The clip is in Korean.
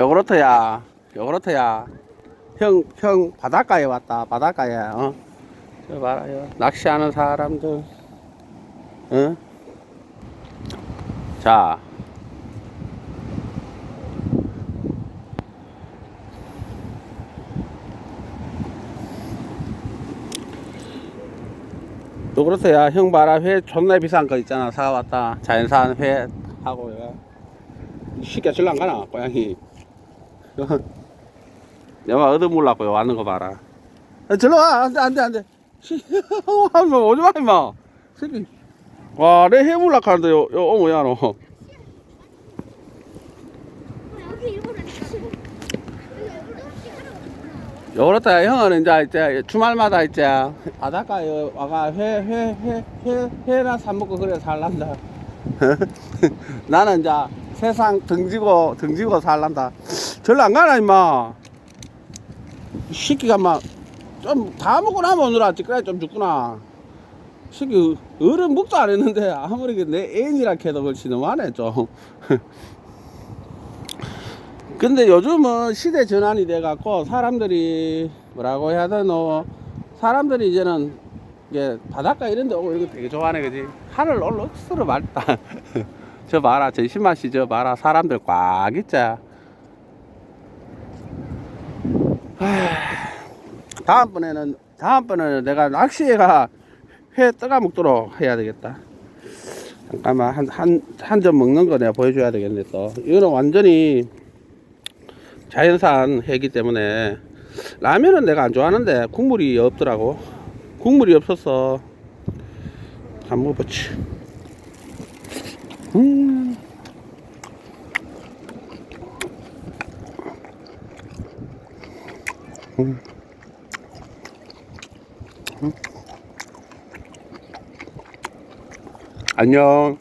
요구르트야, 요구르트야. 형, 형 바닷가에 왔다. 바닷가에. 어? 저 봐라, 요 낚시하는 사람들. 응? 자. 요구르트야, 형 봐라. 회 존나 비싼 거 있잖아. 사왔다. 자연산 회 하고, 요 쉽게 질안 가나, 고양이. 내가 얻어물라고 왔는 거 봐라. 아, 절로 와. 안 돼, 안 돼, 안 돼. 씨, 하지 마, 오지 마, 임마. 새끼. 와, 내 해물라 하는데, 요, 요, 어머야, 너. 요렇다, 형은 이제, 이제, 주말마다 이제, 바닷가에 와가 회, 회, 회, 회, 회나 사 먹고 그래 살란다. 나는 이제 세상 등지고, 등지고 살란다. 절로 안 가나, 임마. 이 새끼가 막, 좀, 다 먹고 나면 오늘 아직 그래 좀 죽구나. 이 새끼, 어른 묵도 안 했는데, 아무리 그내 애인이라 해도 그렇지, 너무하네, 좀. 근데 요즘은 시대 전환이 돼 갖고, 사람들이, 뭐라고 해야 되노, 사람들이 이제는, 이게, 바닷가 이런 데 오고 이런 거 되게 좋아하네, 그지? 하늘 올라 스스로 맑다. 저 봐라, 저 신맛이 저 봐라, 사람들 꽉 있자. 다음번에는 다음번에는 내가 낚시회가 회 떠가 먹도록 해야 되겠다. 잠깐만 한 한 한 점 먹는 거 내가 보여줘야 되겠네 또. 이거는 완전히 자연산 회기 때문에 라면은 내가 안 좋아하는데 국물이 없더라고. 국물이 없어서 한번 먹어보지. 음. 안녕.